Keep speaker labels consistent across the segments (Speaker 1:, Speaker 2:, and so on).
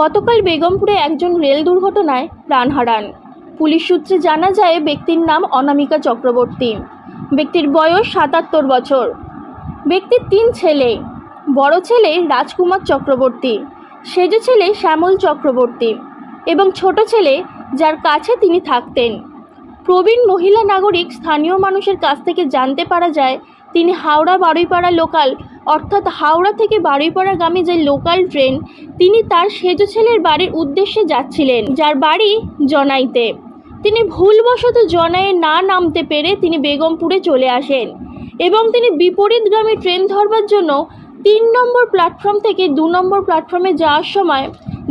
Speaker 1: গতকাল বেগমপুরে একজন রেল দুর্ঘটনায় প্রাণ হারান। পুলিশ সূত্রে জানা যায়, ব্যক্তির নাম অনামিকা চক্রবর্তী। ব্যক্তির বয়স সাতাত্তর বছর। ব্যক্তির তিন ছেলে। বড় ছেলে রাজকুমার চক্রবর্তী, সেজ ছেলে শ্যামল চক্রবর্তী এবং ছোট ছেলে যার কাছে তিনি থাকতেন। প্রবীণ মহিলা নাগরিক স্থানীয় মানুষের কাছ থেকে জানতে পারা যায়, তিনি হাওড়া বারুইপাড়া লোকাল অর্থাৎ হাওড়া থেকে বারুইপাড়াগামী যে লোকাল ট্রেন, তিনি তার সেজ ছেলের বাড়ির উদ্দেশ্যে যাচ্ছিলেন, যার বাড়ি জনাইতে। তিনি ভুলবশত জনায়ে না নামতে পেরে তিনি বেগমপুরে চলে আসেন এবং তিনি বিপরীতগামী ট্রেন ধরবার জন্য তিন নম্বর প্ল্যাটফর্ম থেকে দু নম্বর প্ল্যাটফর্মে যাওয়ার সময়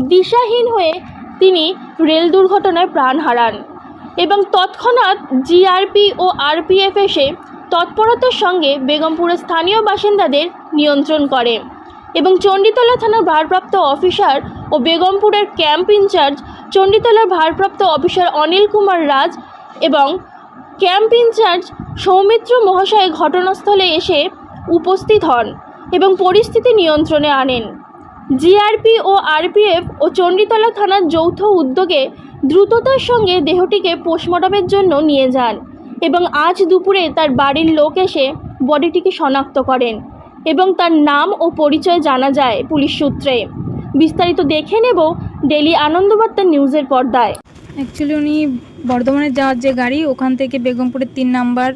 Speaker 1: দিশাহীন হয়ে তিনি রেল দুর্ঘটনায় প্রাণ হারান এবং তৎক্ষণাৎ জিআরপি ও আরপিএফ এসে তৎপরতার সঙ্গে বেগমপুরের স্থানীয় বাসিন্দাদের নিয়ন্ত্রণ করে এবং চণ্ডীতলা থানার ভারপ্রাপ্ত অফিসার ও বেগমপুরের ক্যাম্প ইনচার্জ, চণ্ডীতলার ভারপ্রাপ্ত অফিসার অনিল কুমার রাজ এবং ক্যাম্প ইনচার্জ সৌমিত্র মহাশয় ঘটনাস্থলে এসে উপস্থিত হন এবং পরিস্থিতি নিয়ন্ত্রণে আনেন। জিআরপি ও আরপিএফ ও চণ্ডীতলা থানার যৌথ উদ্যোগে দ্রুততার সঙ্গে দেহটিকে পোস্টমর্টমের জন্য নিয়ে যান এবং আজ দুপুরে তার বাড়ির লোক এসে বডিটিকে শনাক্ত করেন। এবং তার নাম ও পরিচয় জানা যায় পুলিশ সূত্রে। বিস্তারিত দেখে নেব ডেলি আনন্দবার্তা নিউজের পর্দায়।
Speaker 2: অ্যাকচুয়ালি উনি বর্ধমানে যাওয়ার যে গাড়ি, ওখান থেকে বেগমপুরের তিন নাম্বার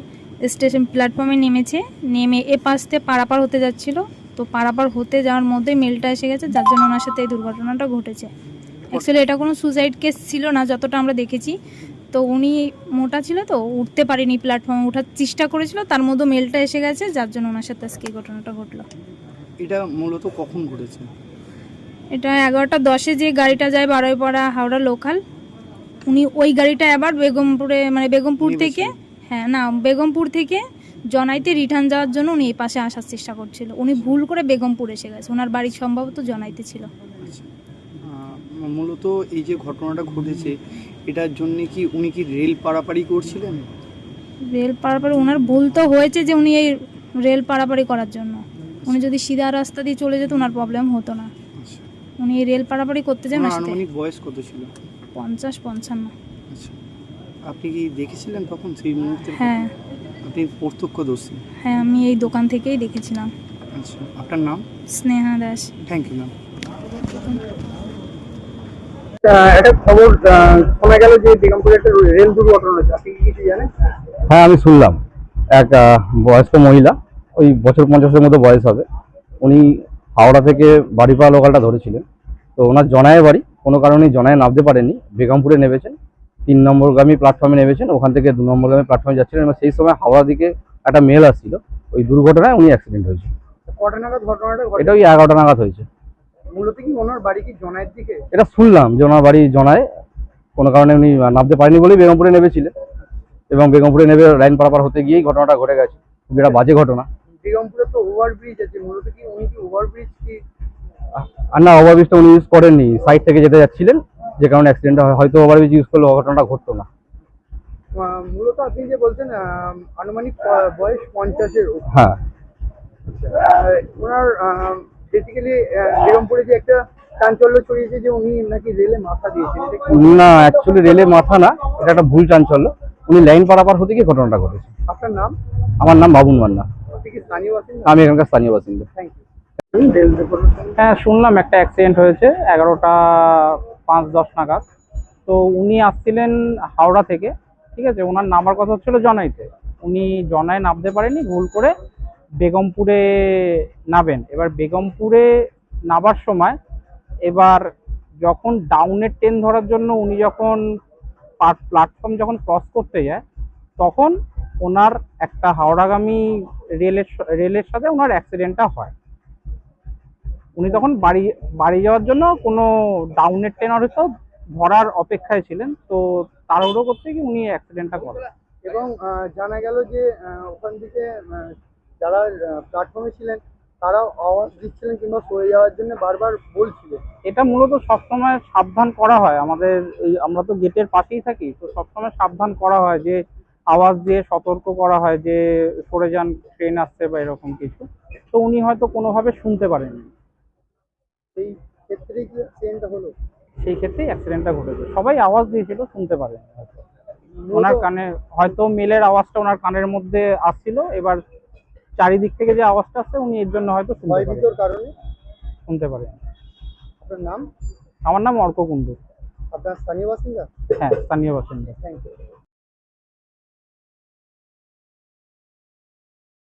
Speaker 2: স্টেশন প্ল্যাটফর্মে নেমেছে। নেমে এ পাশ থেকে পারাপার হতে যাচ্ছিল। তো পারাপার হতে যাওয়ার মধ্যে মেলটা এসে গেছে, যার জন্য ওনার সাথে এই দুর্ঘটনাটা ঘটেছে। অ্যাকচুয়ালি এটা কোনো সুসাইড কেস ছিল না, যতটা আমরা দেখেছি। তো উনি মোটা ছিল তো উঠতে পারেনি প্ল্যাটফর্মে ওঠার চেষ্টা করেছিল তার মধ্যে মেলটা এসে গেছে যার জন্য ওনার সাথে আজকে এই ঘটনাটা ঘটলো।
Speaker 3: এটা মূলত কখন ঘটেছে?
Speaker 2: এটা এগারোটা দশে যে গাড়িটা যায় বারোইপাড়া হাওড়া লোকাল উনি ওই গাড়িটা আবার বেগমপুরে মানে বেগমপুর থেকে হ্যাঁ না বেগমপুর থেকে জনাইতে রিটার্ন যাওয়ার জন্য উনি এই পাশে আসার চেষ্টা করছিল। উনি ভুল করে বেগমপুর এসে গেছে ওনার বাড়ি সম্ভবত জনাইতে ছিল।
Speaker 3: আচ্ছা। মূলত এই যে ঘটনাটা ঘটেছে এটার জন্য কি উনি কি রেল পারাপারি করছিলেন?
Speaker 2: রেল পারাপারি ওনার ভুল তো হয়েছে যে উনি এই রেল পারাপারি করার জন্য। উনি যদি সিধা রাস্তা দিয়ে চলে যেত ওনার প্রবলেম হতো না।
Speaker 3: আচ্ছা।
Speaker 2: উনি এই রেল পারাপারি করতে যান
Speaker 3: ওনার
Speaker 2: আসতে।
Speaker 3: আনুমানিক বয়স কত ছিল?
Speaker 2: পঞ্চাশ পঞ্চান্ন।
Speaker 3: আচ্ছা। আপনি কি দেখেছিলেন তখন সেই মুহূর্তে
Speaker 2: হ্যাঁ।
Speaker 3: আপনি প্রত্যক্ষদর্শী।
Speaker 2: হ্যাঁ আমি এই দোকান থেকেই দেখেছিলাম।
Speaker 3: আচ্ছা। আপনার নাম?
Speaker 2: Sneha Das.
Speaker 3: Thank you ma'am
Speaker 4: একটা খবর শোনা গেল যে বেগমপুরে একটা রেল দুর্ঘটনা হয়েছে। আপনি কিছু জানেন?
Speaker 5: হ্যাঁ আমি শুনলাম। এক বয়স্ক মহিলা ওই বছর পঞ্চাশের মতো বয়স হবে উনি হাওড়া থেকে বাড়িপাড়া লোকালটা ধরেছিলেন। তো ওনার জনায় বাড়ি কোনো কারণে জনায় নামতে পারেনি বেগমপুরে নেমেছেন তিন নম্বরগামী প্ল্যাটফর্মে নেমেছেন ওখান থেকে দু নম্বরগামী প্ল্যাটফর্মে যাচ্ছিলেন এবং সেই সময় হাওড়া দিকে একটা মেল আসছিল ওই দুর্ঘটনায় উনি অ্যাক্সিডেন্ট হয়েছে এটা ওই এগারোটা নাগাদ হয়েছে।
Speaker 4: মূলত কি ওনার বাড়ি কি জনায়ের দিকে?
Speaker 5: এটা শুনলাম যে ওনার বাড়ি জনায় কোনো কারণে উনি নামতে পারেনি বলেই বেগমপুরে নেমেছিলেন। এবং বেগমপুরে নেমে লাইন পারাপার হতে গিয়েই ঘটনাটা ঘটে গেছে। একটা বাজে ঘটনা।
Speaker 4: বেগমপুরে তো ওভারব্রিজ আছে। মূলত কি উনি কি ওভারব্রিজ কি?
Speaker 5: আর না ওভারব্রিজটা উনি ইউজ করেননি। সাইড থেকে যেতে যাচ্ছিলেন। যে কারণে অ্যাক্সিডেন্ট হয়তো ওভারব্রিজ ইউজ করলে ঘটনাটা ঘটতো না।
Speaker 4: মূলত আপনি যে বলছেন আনুমানিক বয়স পঞ্চাশের
Speaker 5: হ্যাঁ।
Speaker 4: ওনার বেসিক্যালি বেগমপুরে যে একটা চাঞ্চল্য ছড়িয়েছে যে উনি নাকি রেলে মাথা দিয়েছেন
Speaker 5: না অ্যাকচুয়ালি রেলে মাথা না এটা একটা ভুল চাঞ্চল্য। উনি লাইন পারাপার হতে গিয়ে ঘটনাটা ঘটেছে।
Speaker 4: আপনার নাম?
Speaker 5: আমার নাম বাবুন মান্না।
Speaker 4: আপনি কি স্থানীয় আছেন
Speaker 5: আমি এখানকার স্থানীয় বাসিন্দা।
Speaker 4: থ্যাংক ইউ
Speaker 6: হ্যাঁ শুনলাম একটা অ্যাক্সিডেন্ট হয়েছে এগারোটা পাঁচ দশ নাগাদ। তো উনি আসছিলেন হাওড়া থেকে ঠিক আছে? ওনার নামার কথা হচ্ছিল জনাইতে। উনি জনায় নামতে পারেনি ভুল করে বেগমপুরে নাবেন এবার বেগমপুরে নাবার সময় এবার যখন ডাউনের ট্রেন ধরার জন্য উনি যখন প্ল্যাটফর্ম যখন ক্রস করতে যায়, তখন ওনার একটা হাওড়াগামী রেলের রেলের সাথে ওনার অ্যাক্সিডেন্টটা হয়। উনি তখন বাড়ি বাড়ি যাওয়ার জন্য কোনো ডাউনের ট্রেন হয়তো ধরার অপেক্ষায় ছিলেন, তো তাড়াহুড়ো করতে গিয়ে উনি অ্যাক্সিডেন্টটা করেন।
Speaker 4: এবং জানা গেল যে ওখান থেকে যারা প্ল্যাটফর্মে ছিলেন তারাও আওয়াজ দিচ্ছিলেন কিংবা সরে যাওয়ার জন্য বারবার বলছিলেন।
Speaker 6: এটা মূলত সবসময় সাবধান করা হয়। আমাদের এই আমরা তো গেটের পাশেই থাকি তো সবসময় সাবধান করা হয় যে আওয়াজ দিয়ে সতর্ক করা হয় যে সরে যান ট্রেন আসছে বা এরকম কিছু। তো উনি হয়তো কোনোভাবে শুনতে পারেননি।
Speaker 4: সেই ক্ষেত্রে কি অ্যাক্সিডেন্টটা হলো?
Speaker 6: সেই ক্ষেত্রেই অ্যাক্সিডেন্টটা ঘটেছে। সবাই আওয়াজ দিয়েছিল শুনতে পারেনি হয়তো। ওনার কানে হয়তো মেলের আওয়াজটা ওনার কানের মধ্যে আসছিল এবার চারিদিক থেকে যে আওয়াজটা আসছে উনি এর জন্য হয়তো শুনতে
Speaker 4: কারণে?
Speaker 6: শুনতে পারেন
Speaker 4: আপনার নাম?
Speaker 6: আমার নাম অর্ক কুণ্ডু।
Speaker 4: আপনার স্থানীয় বাসিন্দা?
Speaker 6: হ্যাঁ স্থানীয় বাসিন্দা।
Speaker 4: Thank you